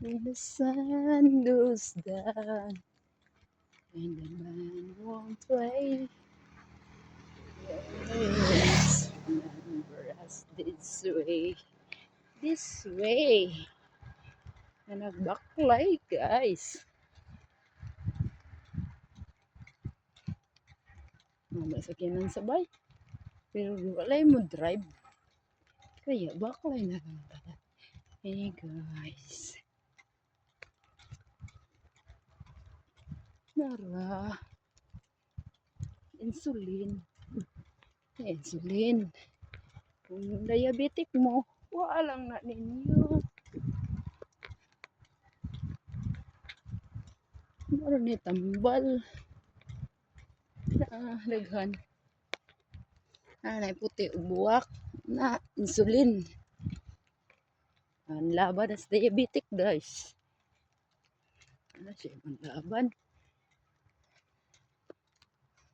When the sun goes down and the man won't wait. Always remember us this way. This way. Na nagbaklay, guys. Mga sakyanan sabay. Pero walay mo drive. Kaya baklay na lang. Hey guys. Nara. Insulin. Insulin. Kung diabetic mo, walang na ninyo. Meron ni tambal. Na daghan. Na na puti ug buwak na insulin. Ang laban sa diabetic guys. Ano siya ang laban?